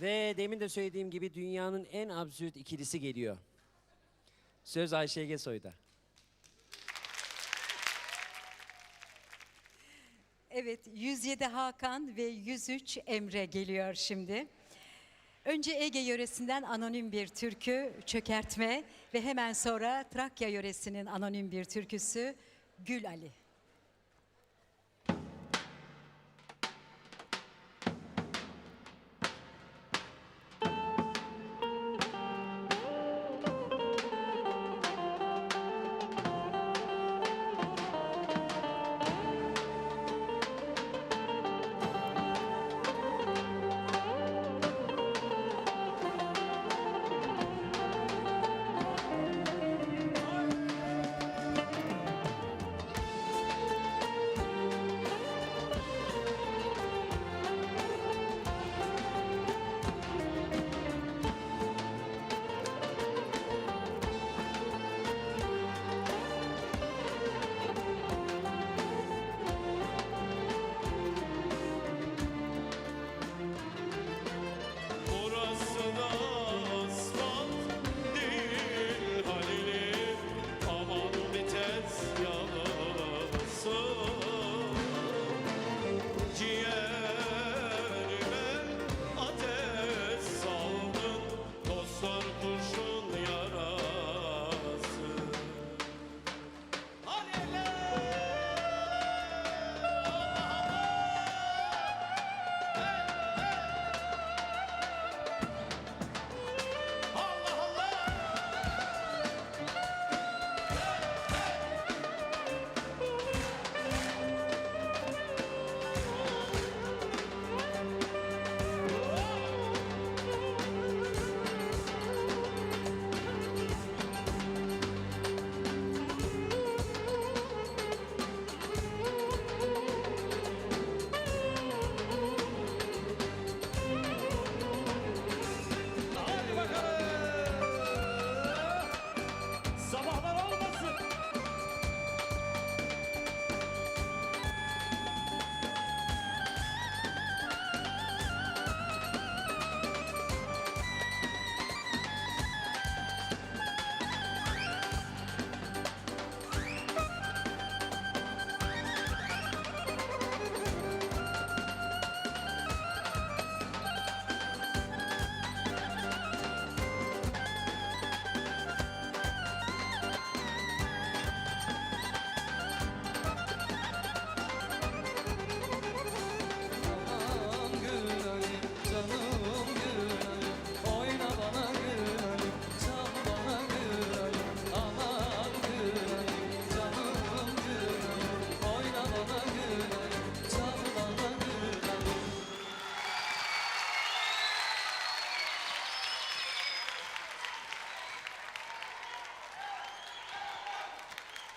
Ve demin de söylediğim gibi dünyanın en absürt ikilisi geliyor. Söz Ayşe Ege Soy'da. Evet, 107 Hakan ve 103 Emre geliyor şimdi. Önce Ege yöresinden anonim bir türkü, çökertme ve hemen sonra Trakya yöresinin anonim bir türküsü Gül Ali.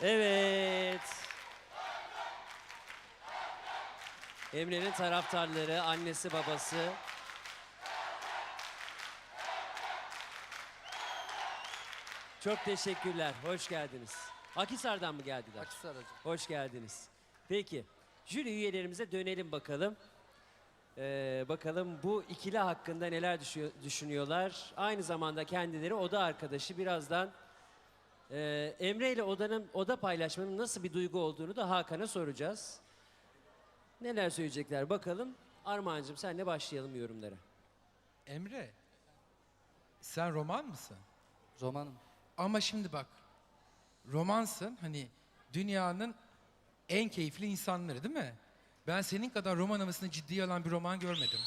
Evet. Emre'nin taraftarları, annesi, babası. Çok teşekkürler. Hoş geldiniz. Akhisar'dan mı geldiler? Akhisar hocam. Hoş geldiniz. Peki, jüri üyelerimize dönelim bakalım. Ee, bakalım bu ikili hakkında neler düşüyor- düşünüyorlar. Aynı zamanda kendileri oda arkadaşı. Birazdan ee, Emre ile odanın oda paylaşmanın nasıl bir duygu olduğunu da Hakan'a soracağız. Neler söyleyecekler bakalım. Armağan'cığım senle başlayalım yorumlara. Emre, sen roman mısın? Romanım. Ama şimdi bak, romansın hani dünyanın en keyifli insanları değil mi? Ben senin kadar roman havasını ciddiye alan bir roman görmedim.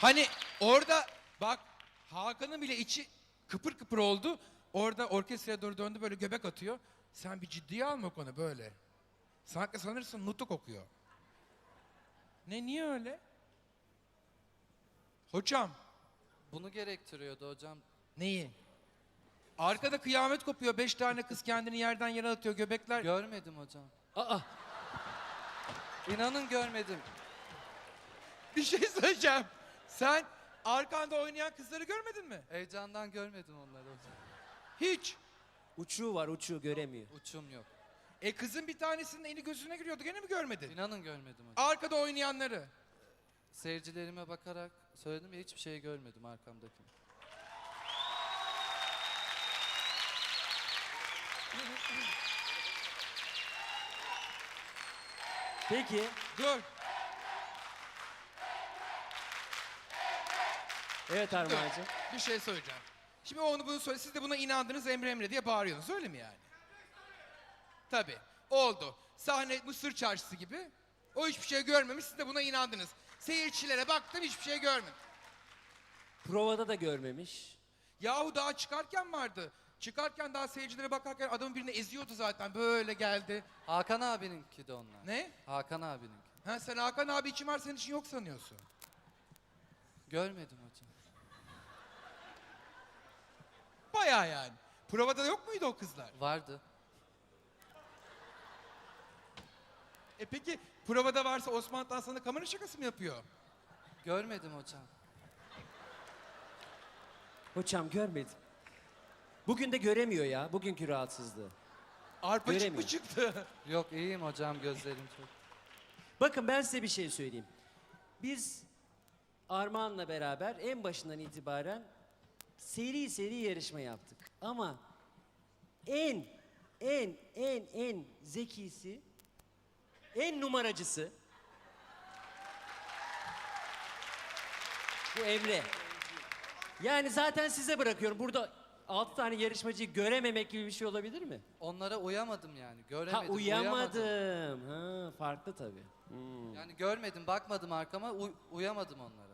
Hani orada bak Hakan'ın bile içi kıpır kıpır oldu. Orada orkestraya doğru döndü böyle göbek atıyor. Sen bir ciddiye alma konu böyle. Sanki sanırsın nutuk okuyor. Ne niye öyle? Hocam Bunu gerektiriyordu hocam. Neyi? Arkada kıyamet kopuyor. Beş tane kız kendini yerden yere atıyor. Göbekler... Görmedim hocam. Aa, İnanın görmedim. bir şey söyleyeceğim. Sen arkanda oynayan kızları görmedin mi? Heyecandan görmedim onları hocam. Hiç. uçuğu var uçuğu göremiyor. Uçum yok. E kızın bir tanesinin eli gözüne giriyordu. Gene mi görmedin? İnanın görmedim hocam. Arkada oynayanları. Seyircilerime bakarak söyledim ve hiçbir şey görmedim arkamdaki. Peki Dur. Evet Armağan'cığım. Bir şey söyleyeceğim. Şimdi o onu bunu söyle. Siz de buna inandınız Emre Emre diye bağırıyorsunuz öyle mi yani? Tabii. Oldu. Sahne Mısır çarşısı gibi. O hiçbir şey görmemiş. Siz de buna inandınız. Seyircilere baktım hiçbir şey görmedim. Provada da görmemiş. Yahu daha çıkarken vardı. Çıkarken daha seyircilere bakarken adamın birini eziyordu zaten. Böyle geldi. Hakan abininki de onlar. Ne? Hakan abininki. Ha sen Hakan abi için var senin için yok sanıyorsun. Görmedim hocam. Bayağı yani. Provada yok muydu o kızlar? Vardı. E peki provada varsa Osman Tan sana kamera şakası mı yapıyor? Görmedim hocam. Hocam görmedim. Bugün de göremiyor ya. Bugünkü rahatsızlığı. Arpacık mı Göremiyor. çıktı? Yok iyiyim hocam gözlerim çok. Bakın ben size bir şey söyleyeyim. Biz Armağan'la beraber en başından itibaren seri seri yarışma yaptık. Ama en en en en zekisi, en numaracısı bu Emre. Yani zaten size bırakıyorum. Burada altı tane yarışmacıyı görememek gibi bir şey olabilir mi? Onlara uyamadım yani. Göremedim. Ha uyamadım. uyamadım. Ha farklı tabii. Hmm. Yani görmedim, bakmadım arkama, uy- uyamadım onlara.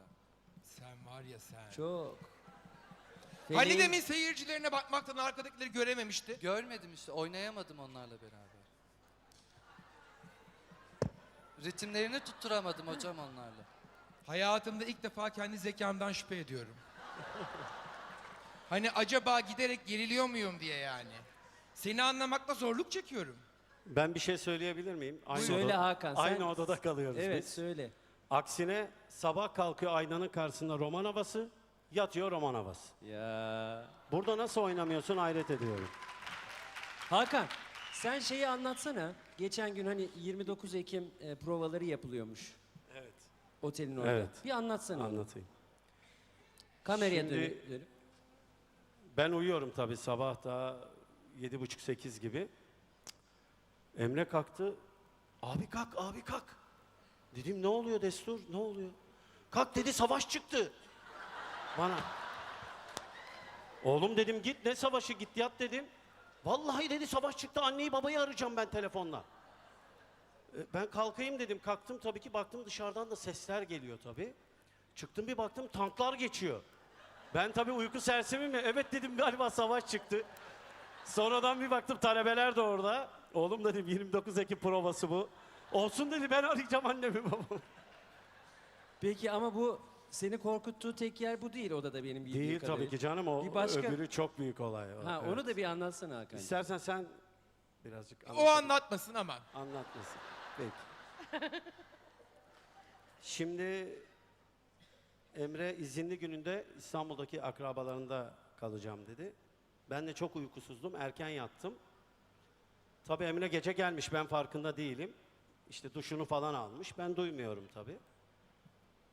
Sen var ya sen. Çok. Hani Feleğin- demin seyircilerine bakmaktan arkadakileri görememişti. Görmedim işte, oynayamadım onlarla beraber. Ritimlerini tutturamadım hocam onlarla. Hayatımda ilk defa kendi zekamdan şüphe ediyorum. hani acaba giderek geriliyor muyum diye yani. Seni anlamakta zorluk çekiyorum. Ben bir şey söyleyebilir miyim? Aynı Söyle Hakan, sen- Aynı odada kalıyoruz Evet biz. söyle. Aksine sabah kalkıyor aynanın karşısında roman havası, yatıyor roman havası. Ya. Burada nasıl oynamıyorsun hayret ediyorum. Hakan sen şeyi anlatsana. Geçen gün hani 29 Ekim e, provaları yapılıyormuş. Evet. Otelin orada. Evet. Bir anlatsana. onu. Anlatayım. Kameraya Şimdi- dönüp. dönüp. Ben uyuyorum tabii sabah daha yedi buçuk sekiz gibi. Emre kalktı. Abi kalk, abi kalk. Dedim ne oluyor Destur, ne oluyor? Kalk dedi savaş çıktı. Bana. Oğlum dedim git ne savaşı git yat dedim. Vallahi dedi savaş çıktı anneyi babayı arayacağım ben telefonla. E, Ben kalkayım dedim kalktım tabii ki baktım dışarıdan da sesler geliyor tabii. Çıktım bir baktım tanklar geçiyor. Ben tabii uyku sersemi mi? Evet dedim galiba savaş çıktı. Sonradan bir baktım talebeler de orada. Oğlum dedim 29 Ekim provası bu. Olsun dedi ben arayacağım annemi babamı. Peki ama bu seni korkuttuğu tek yer bu değil odada benim bildiğim Değil kadarıyla. tabii ki canım o Bir başka- öbürü çok büyük olay. o. Ha Evet. onu da bir anlatsana Hakan. İstersen sen birazcık O anlat. anlatmasın ama. Anlatmasın. Peki. Şimdi Emre izinli gününde İstanbul'daki akrabalarında kalacağım dedi. Ben de çok uykusuzdum. Erken yattım. Tabii Emre gece gelmiş. Ben farkında değilim. İşte duşunu falan almış. Ben duymuyorum tabii.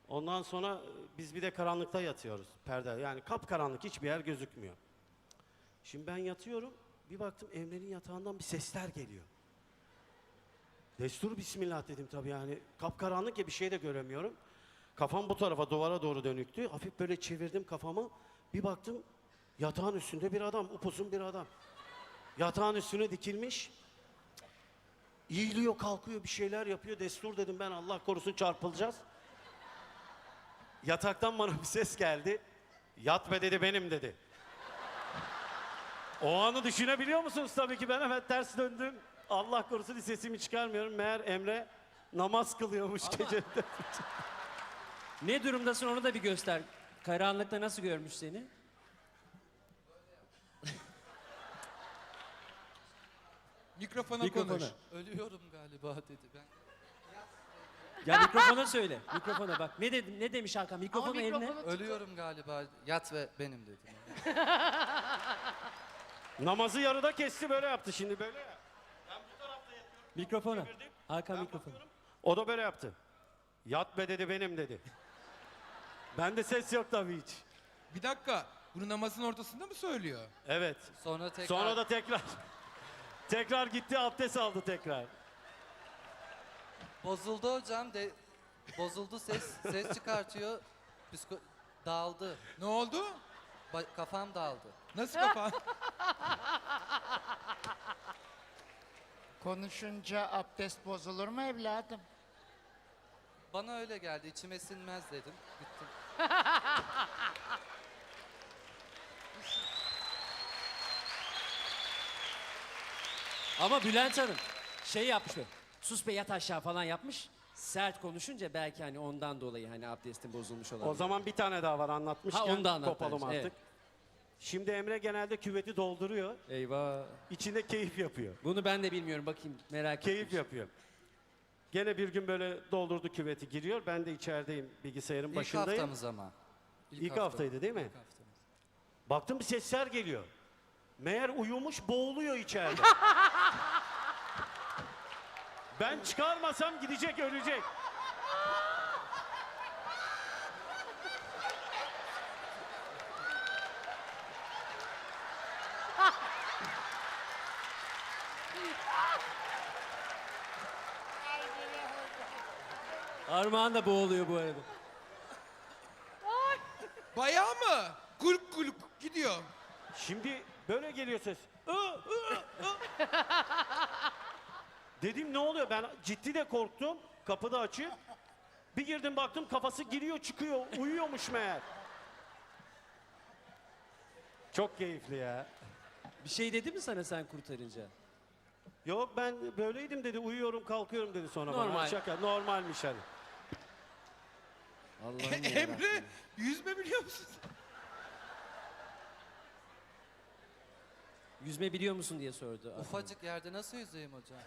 Ondan sonra e, biz bir de karanlıkta yatıyoruz. Perde yani kapkaranlık hiçbir yer gözükmüyor. Şimdi ben yatıyorum. Bir baktım Emre'nin yatağından bir sesler geliyor. Destur bismillah dedim tabii yani. Kapkaranlık ya bir şey de göremiyorum. Kafam bu tarafa duvara doğru dönüktü. Hafif böyle çevirdim kafamı. Bir baktım yatağın üstünde bir adam, upuzun bir adam. Yatağın üstüne dikilmiş. Eğiliyor, kalkıyor, bir şeyler yapıyor. Destur dedim ben Allah korusun çarpılacağız. Yataktan bana bir ses geldi. Yat be dedi benim dedi. O anı düşünebiliyor musunuz? Tabii ki ben hemen ters döndüm. Allah korusun sesimi çıkarmıyorum. Meğer Emre namaz kılıyormuş gece. Ne durumdasın onu da bir göster. Karanlıkta nasıl görmüş seni? Mikrofona, Mikrofona. konuş. Ölüyorum galiba dedi. Ben Ya mikrofona söyle. Mikrofona bak. Ne dedim? Ne demiş Hakan? Mikrofonu eline. ölüyorum galiba. Yat ve benim dedim. Namazı yarıda kesti böyle yaptı şimdi böyle ya. Mikrofona. Hakan mikrofonu. O da böyle yaptı. Yat be dedi benim dedi. Bende ses yok tabii hiç. Bir dakika. Bunu namazın ortasında mı söylüyor? Evet. Sonra tekrar Sonra da tekrar tekrar gitti abdest aldı tekrar. bozuldu hocam de bozuldu ses ses çıkartıyor. Psiko dağıldı. Ne oldu? Ba- kafam dağıldı. Nasıl kafan? Konuşunca abdest bozulur mu evladım? Bana öyle geldi. içime sinmez dedim. Gittim. Ama Bülent Hanım şey yapmış böyle. Sus be yat aşağı falan yapmış. Sert konuşunca belki hani ondan dolayı hani abdestin bozulmuş olabilir. O zaman bir tane daha var anlatmışken Ha, onu da anlat kopalım bence, artık. evet. Şimdi Emre genelde küveti dolduruyor. Eyvah. içinde keyif yapıyor. Bunu ben de bilmiyorum bakayım merak ettim. Keyif yapıyor. Gene bir gün böyle doldurdu küveti giriyor. Ben de içerideyim bilgisayarın İlk başındayım. haftamız ama. İlk, hafta. haftaydı değil mi? İlk haftamız. Baktım bir sesler geliyor. Meğer uyumuş boğuluyor içeride. ben çıkarmasam gidecek ölecek. Armağan da boğuluyor bu arada. Bayağı mı? Guluk guluk gidiyor. Şimdi böyle geliyor ses. Dedim ne oluyor? Ben ciddi de korktum. Kapıda açık. Bir girdim baktım kafası giriyor çıkıyor. Uyuyormuş meğer. Çok keyifli ya. Bir şey dedi mi sana sen kurtarınca? Yok ben böyleydim dedi. Uyuyorum kalkıyorum dedi sonra bana. Normal. Şaka normalmiş hani. Allah'ım Emre yüzme biliyor musun? Yüzme biliyor musun diye sordu. Ufacık yerde nasıl yüzeyim hocam?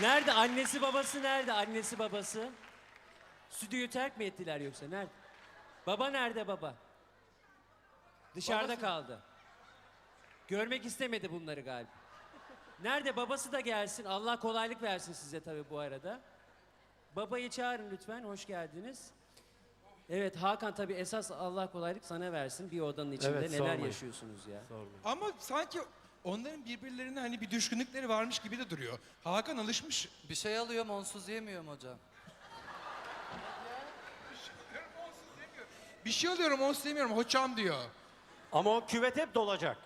Nerede? Annesi babası nerede? Annesi babası. Stüdyoyu terk mi ettiler yoksa? Nerede? Baba nerede baba? Dışarıda kaldı. Görmek istemedi bunları galiba. Nerede? Babası da gelsin. Allah kolaylık versin size tabii bu arada. Babayı çağırın lütfen. Hoş geldiniz. Evet Hakan tabii esas Allah kolaylık sana versin. Bir odanın içinde Evet, neler sormayın. yaşıyorsunuz ya. Ama sanki onların birbirlerine hani bir düşkünlükleri varmış gibi de duruyor. Hakan alışmış. Bir şey alıyorum onsuz yemiyorum hocam. Bir şey alıyorum onu sevmiyorum hocam diyor. Ama o küvet hep dolacak.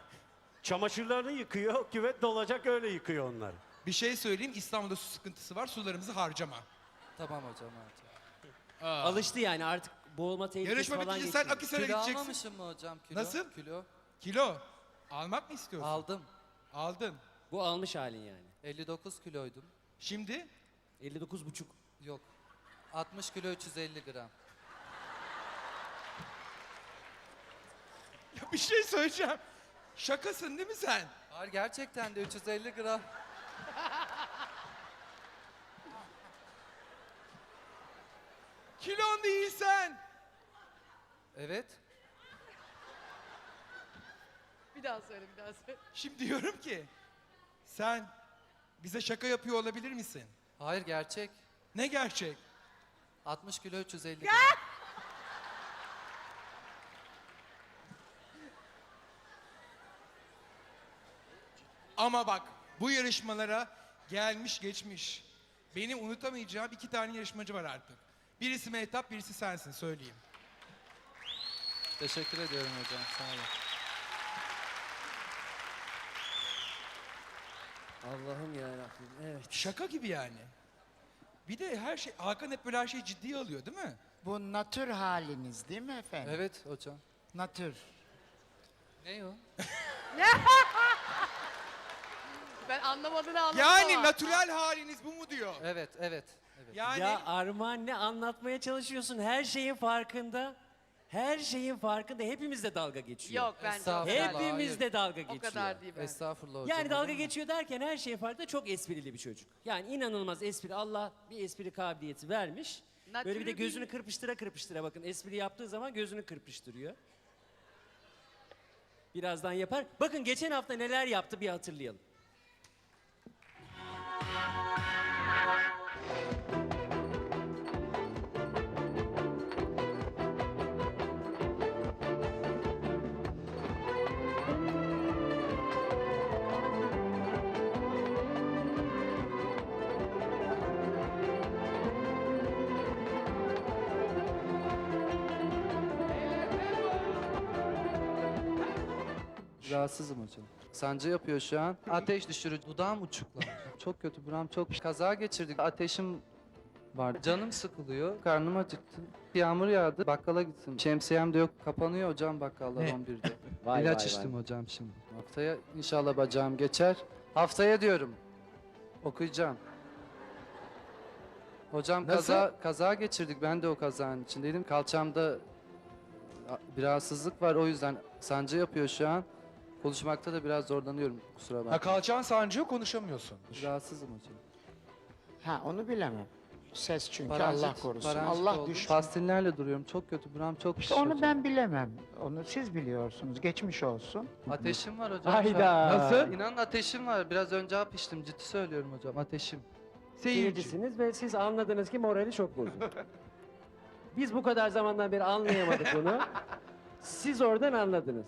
Çamaşırlarını yıkıyor, küvet dolacak öyle yıkıyor onları. Bir şey söyleyeyim İstanbul'da su sıkıntısı var sularımızı harcama. Tamam hocam artık. Alıştı yani artık boğulma tehlikesi Yarışma falan bitince sen geçiyor. Akisar'a Kilo gideceksin. almamışım mı hocam? Kilo? Nasıl? Kilo. Kilo. Almak mı istiyorsun? Aldım. Aldın. Bu almış halin yani. 59 kiloydum. Şimdi 59 buçuk. Yok. 60 kilo 350 gram. ya bir şey söyleyeceğim. Şakasın değil mi sen? Hayır gerçekten de 350 gram. Kilon değil sen. Evet. Bir daha söyle, bir daha söyle. Şimdi diyorum ki sen bize şaka yapıyor olabilir misin? Hayır gerçek. Ne gerçek? 60 kilo 350 gram. Ama bak bu yarışmalara gelmiş geçmiş. Benim unutamayacağım iki tane yarışmacı var artık. Birisi Mehtap, birisi sensin söyleyeyim. Teşekkür ediyorum hocam. Sağ olun. Allah'ım ya Evet. Şaka gibi yani. Bir de her şey, Hakan hep böyle her şeyi ciddiye alıyor değil mi? Bu natür haliniz değil mi efendim? Evet hocam. Natür. Ne o? Ben anlamadığını anladım Yani ama. natürel haliniz bu mu diyor. Evet, evet. Evet. Yani Ya Armağan ne anlatmaya çalışıyorsun? Her şeyin farkında. Her şeyin farkında. Hepimiz de dalga geçiyor. Yok bence o Estağfurullah. kadar, Hepimiz de dalga o geçiyor. kadar değil bence. Estağfurullah hocam. Yani dalga geçiyor derken her şeyin farkında çok esprili bir çocuk. Yani inanılmaz espri. Allah bir espri kabiliyeti vermiş. Böyle bir de gözünü bil- kırpıştıra kırpıştıra bakın. Espri yaptığı zaman gözünü kırpıştırıyor. Birazdan yapar. Bakın geçen hafta neler yaptı bir hatırlayalım. Rahatsızım hocam. Sancı yapıyor şu an. Ateş düşürücü. Dudağım uçuklar. Çok kötü. Buram çok. Kaza geçirdik. Ateşim var. Canım sıkılıyor. Karnım acıktı. Yağmur yağdı. Bakkala gittim. Şemsiyem de yok. Kapanıyor hocam bakkallar Ne? 11'de. Vay İlaç vay içtim vay. hocam şimdi. Haftaya inşallah bacağım geçer. Haftaya diyorum. Okuyacağım. Hocam Nasıl? kaza kaza geçirdik. Ben de o kazanın içindeydim. Kalçamda bir rahatsızlık var. O yüzden sancı yapıyor şu an. Konuşmakta da biraz zorlanıyorum. Kusura Ha bakma. kalçan sancıyor konuşamıyorsun. Rahatsızım hocam. Ha onu bilemem. Ses çünkü Paranjit- Allah korusun. paranjit Allah oldum. düşman. Pastillerle duruyorum. Çok kötü. Buram çok İşte onu hocam. ben bilemem. Onu siz biliyorsunuz. Geçmiş olsun. Ateşim var hocam. şu an. Hayda. Nasıl? İnanın ateşim var. Biraz önce hap içtim. Ciddi söylüyorum hocam. Ateşim. Seyircisiniz ve siz anladınız ki morali çok bozuk. Biz bu kadar zamandan beri anlayamadık bunu. Siz oradan anladınız.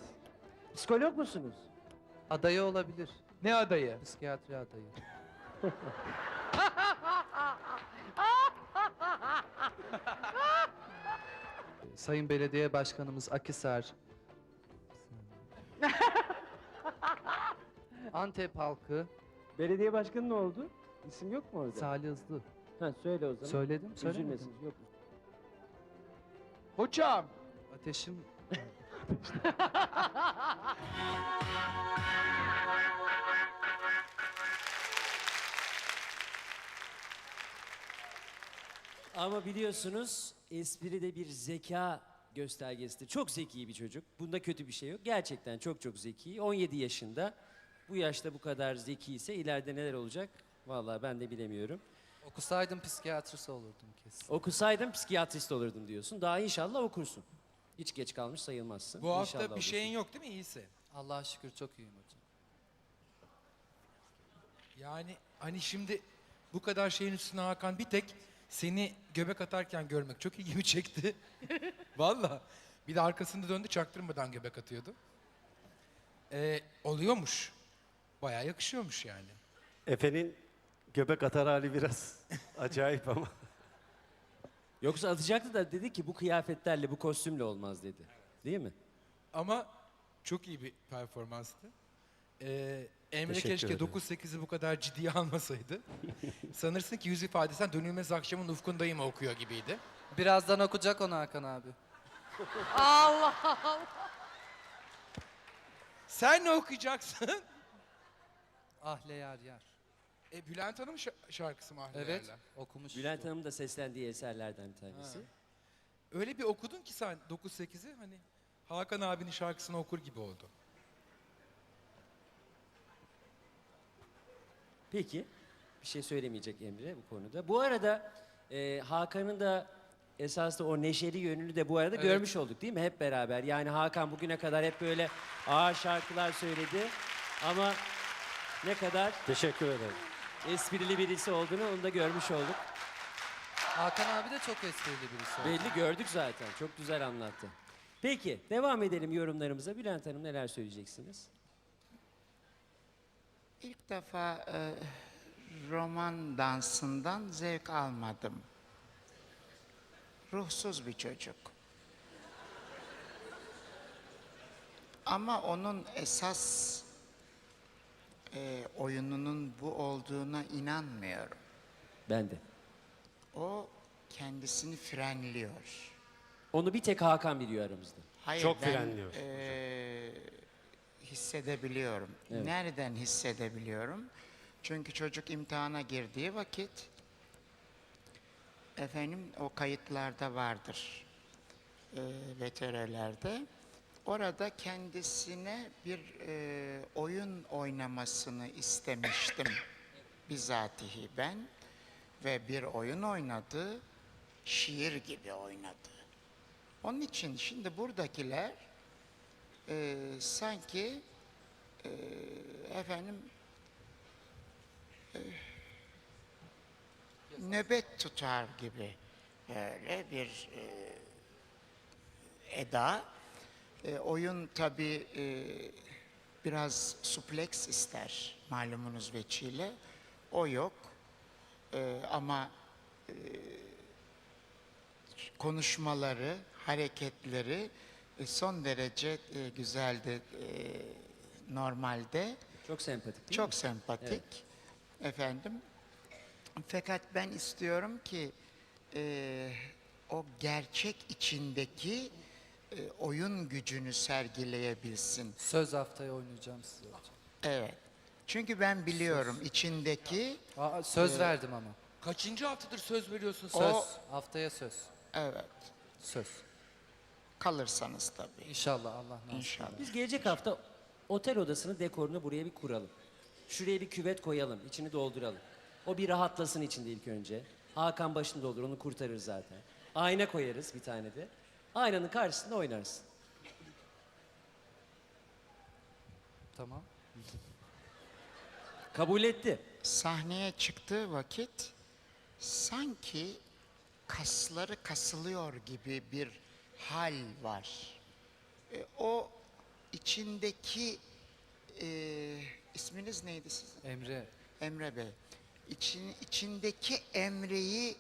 Psikolog musunuz? Adayı olabilir. Ne adayı? Psikiyatri adayı. Sayın Belediye Başkanımız Akisar. Antep halkı Belediye başkanı ne oldu? İsim yok mu orada? Salih Hızlı. ha, söyle o zaman. Söyledim, söylemedim. Üzülmesin. Yok. Hocam. Ateşim Ama biliyorsunuz espri de bir zeka göstergesidir. Çok zeki bir çocuk. Bunda kötü bir şey yok. Gerçekten çok çok zeki. 17 yaşında. Bu yaşta bu kadar zeki ise ileride neler olacak? Vallahi ben de bilemiyorum. okusaydım psikiyatrist olurdum kesin. Okusaydım psikiyatrist olurdum diyorsun. Daha inşallah okursun. Hiç geç kalmış sayılmazsın. Bu hafta İnşallah bir şeyin olursun. yok değil mi? İyisi. Allah'a şükür çok iyiyim hocam. Yani hani şimdi bu kadar şeyin üstüne Hakan bir tek seni göbek atarken görmek çok ilgimi çekti. Valla. Bir de arkasında döndü çaktırmadan göbek atıyordu. Ee, oluyormuş. Bayağı yakışıyormuş yani. Efe'nin göbek atar hali biraz acayip ama. Yoksa atacaktı da dedi ki bu kıyafetlerle, bu kostümle olmaz dedi. Değil mi? Ama çok iyi bir performanstı. Ee, Emre Teşekkür keşke ederim. 9-8'i bu kadar ciddiye almasaydı. Sanırsın ki yüz ifadesinden dönülmez akşamın ufkundayım okuyor gibiydi. Birazdan okuyacak onu Hakan abi. Allah Allah. Sen ne okuyacaksın? Ahle yar yar. E, Bülent Hanım şa- şarkısı mı Ahli Evet, Yerler? okumuş. Bülent Hanım'ın da seslendiği eserlerden bir tanesi. Ha. Öyle bir okudun ki sen 9-8'i hani Hakan abinin şarkısını okur gibi oldu. Peki. Bir şey söylemeyecek Emre bu konuda. Bu arada e, Hakan'ın da esasında o neşeli yönünü de bu arada Evet. görmüş olduk değil mi? Hep beraber. Yani Hakan bugüne kadar hep böyle ağır şarkılar söyledi. Ama ne kadar Teşekkür ederim. Esprili birisi olduğunu onu da görmüş olduk. Hakan abi de çok esprili birisi. oldu. Belli gördük zaten. Çok güzel anlattı. Peki devam edelim yorumlarımıza. Bülent Hanım neler söyleyeceksiniz? İlk defa e, roman dansından zevk almadım. Ruhsuz bir çocuk. Ama onun esas e, oyununun bu olduğuna inanmıyorum. Ben de. O kendisini frenliyor. Onu bir tek Hakan biliyor aramızda. Hayır, Çok ben, frenliyor eee, hissedebiliyorum. Evet. Nereden hissedebiliyorum? Çünkü çocuk imtihana girdiği vakit efendim o kayıtlarda vardır. Eee VTR'lerde. Orada kendisine bir eee, oyun oynamasını istemiştim. Bizatihi ben ve bir oyun oynadı. şiir gibi oynadı. Onun için şimdi buradakiler e, sanki e, efendim e, nöbet tutar gibi böyle bir e, eda. E, oyun tabi biraz supleks ister malumunuz veçile. O yok. E, ama e, konuşmaları, hareketleri e, son derece e, güzeldi e, normalde. Çok sempatik değil Çok mi? sempatik efendim. Fakat ben istiyorum ki e, o gerçek içindeki e, oyun gücünü sergileyebilsin. Söz haftaya oynayacağım size hocam. Evet. Çünkü ben biliyorum içindeki Aa, söz verdim ama. Kaçıncı haftadır söz veriyorsun sen? o Haftaya söz. evet Söz. kalırsanız tabii İnşallah Allah nasip inşallah. Biz gelecek hafta otel odasını dekorunu buraya bir kuralım. Şuraya bir küvet koyalım, içini dolduralım. O bir rahatlasın içinde ilk önce. Hakan başında olur, onu kurtarır zaten. Ayna koyarız bir tane de. Aynanın karşısında oynarsın. Tamam. Kabul etti. Sahneye çıktığı vakit sanki kasları kasılıyor gibi bir hal var. E, o içindeki e, isminiz neydi sizin? Emre Emre Bey. İçin, içindeki Emre'yi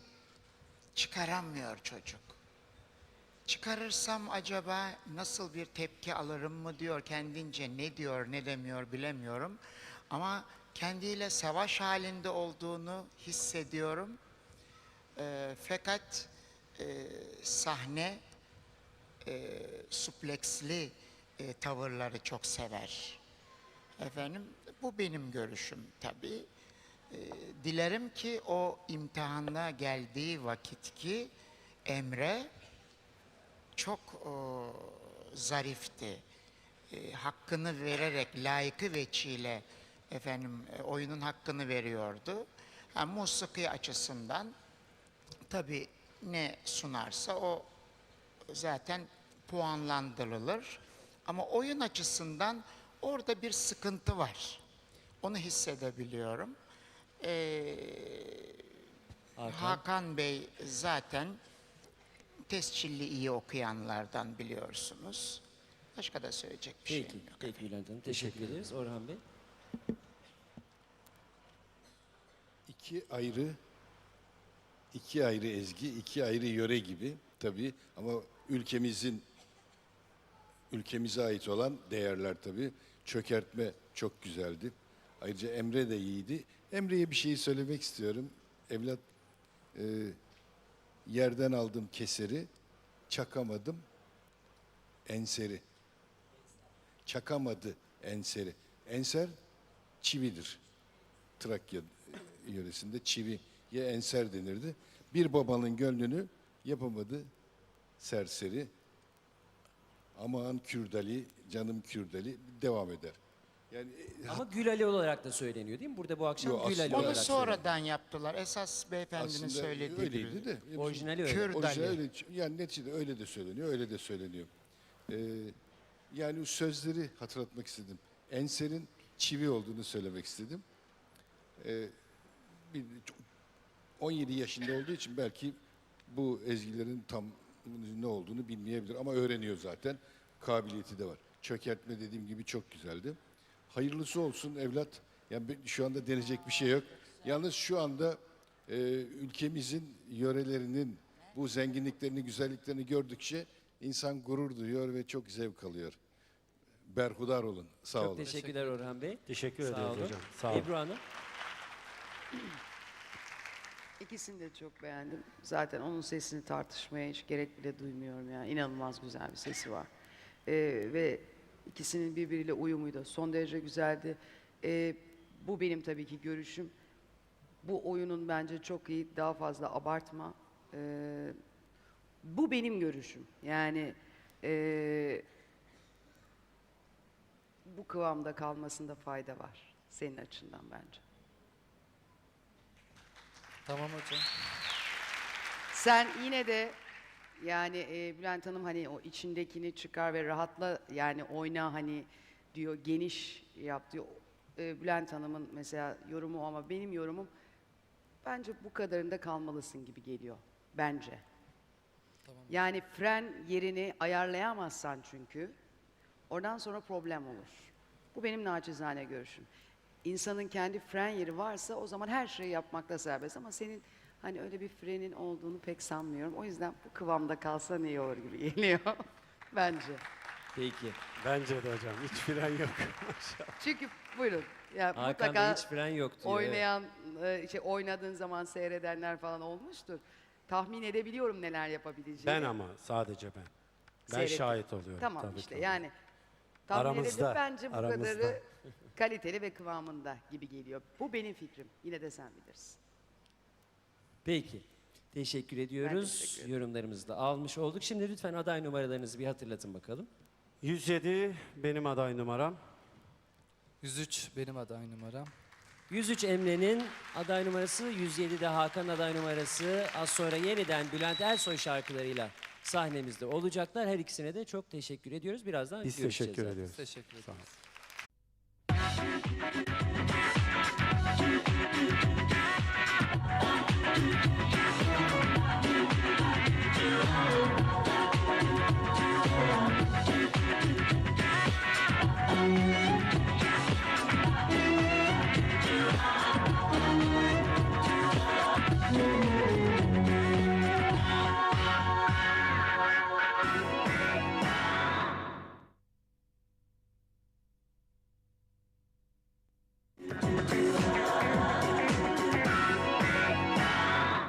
çıkaramıyor çocuk. Çıkarırsam acaba nasıl bir tepki alırım mı diyor kendince ne diyor ne demiyor bilemiyorum. Ama kendiyle savaş halinde olduğunu hissediyorum. Ee, fakat e, sahne e, supleksli e, tavırları çok sever. Efendim bu benim görüşüm tabii. Ee, dilerim ki o imtihana geldiği vakit ki Emre çok o, zarifti. Ee, hakkını vererek layıkı veçiyle efendim e, oyunun hakkını veriyordu. Ha, musiki açısından tabii ne sunarsa o zaten puanlandırılır. Ama oyun açısından orada bir sıkıntı var. Onu hissedebiliyorum. Ee, Hakan. Hakan Bey zaten tescilli iyi okuyanlardan biliyorsunuz. Başka da söyleyecek bir Peki, şeyim yok. peki Bülent Hanım. Teşekkür ederiz. Orhan Bey. İki ayrı iki ayrı ezgi, iki ayrı yöre gibi tabii ama ülkemizin ülkemize ait olan değerler tabii. Çökertme çok güzeldi. Ayrıca Emre de iyiydi. Emre'ye bir şey söylemek istiyorum. Evlat e, yerden aldım keseri, çakamadım enseri. Çakamadı enseri. Enser çividir. Trakya yöresinde çiviye enser denirdi. Bir babanın gönlünü yapamadı serseri. Aman Kürdali, canım Kürdali devam eder. Yani e, Ama Gül Ali olarak da söyleniyor değil mi? Burada bu akşam Yo, Gül Ali aslında- Onu olarak söyleniyor. sonradan yaptılar. Esas beyefendinin aslında söylediği öyleydi gibi. de. Orijinali öyle. Kürdali. Orijinali öyle, yani neticede öyle de söyleniyor, öyle de söyleniyor. Ee, yani o sözleri hatırlatmak istedim. Enser'in çivi olduğunu söylemek istedim. Ee, bir, 17 yaşında olduğu için belki bu ezgilerin tam ne olduğunu bilmeyebilir ama öğreniyor zaten. Kabiliyeti de var. Çökertme dediğim gibi çok güzeldi. Hayırlısı olsun evlat. Yani şu anda denecek bir şey yok. Yalnız şu anda e, ülkemizin yörelerinin bu zenginliklerini, güzelliklerini gördükçe insan gurur duyuyor ve çok zevk alıyor. Berhudar olun. Sağ Çok olun. teşekkürler Orhan Bey. Teşekkür Sağ ederiz olun. hocam. Sağ olun. Ebru Hanım. İkisini de çok beğendim. Zaten onun sesini tartışmaya hiç gerek bile duymuyorum yani. İnanılmaz güzel bir sesi var. Ee, ve ikisinin birbiriyle uyumu da son derece güzeldi. Ee, bu benim tabii ki görüşüm. Bu oyunun bence çok iyi. Daha fazla abartma. Ee, bu benim görüşüm. Yani ee, bu kıvamda kalmasında fayda var. Senin açından bence. Tamam hocam. Sen yine de yani e, Bülent Hanım hani o içindekini çıkar ve rahatla yani oyna hani diyor geniş yap diyor. E, Bülent Hanım'ın mesela yorumu ama benim yorumum bence bu kadarında kalmalısın gibi geliyor bence. Yani fren yerini ayarlayamazsan çünkü oradan sonra problem olur. Bu benim naçizane görüşüm. İnsanın kendi fren yeri varsa o zaman her şeyi yapmakta serbest ama senin hani öyle bir frenin olduğunu pek sanmıyorum. O yüzden bu kıvamda kalsan iyi olur gibi geliyor bence. Peki. Bence de hocam hiç fren yok. Çünkü buyurun. Ya Hakan'da mutlaka hiç fren yok diyor. evet. oynayan, e, şey oynadığın zaman seyredenler falan olmuştur. Tahmin edebiliyorum neler yapabileceğini. ben ama sadece ben. Ben Seyrettim. şahit oluyorum. Tamam tabii işte ki. yani tahmin Aramızda, edip bence bu aramızda. kadarı kaliteli ve kıvamında gibi geliyor. Bu benim fikrim. Yine de sen bilirsin. Peki. Teşekkür ediyoruz. teşekkür ederim. Yorumlarımızı da almış olduk. Şimdi lütfen aday numaralarınızı bir hatırlatın bakalım. 107 benim aday numaram. 103 benim aday numaram. 103 Emre'nin aday numarası, 107'de Hakan aday numarası. Az sonra yeniden Bülent Ersoy şarkılarıyla sahnemizde olacaklar. Her ikisine de çok teşekkür ediyoruz. Birazdan Biz görüşeceğiz teşekkür zaten. ediyoruz. Teşekkür ederim. Sağ olun.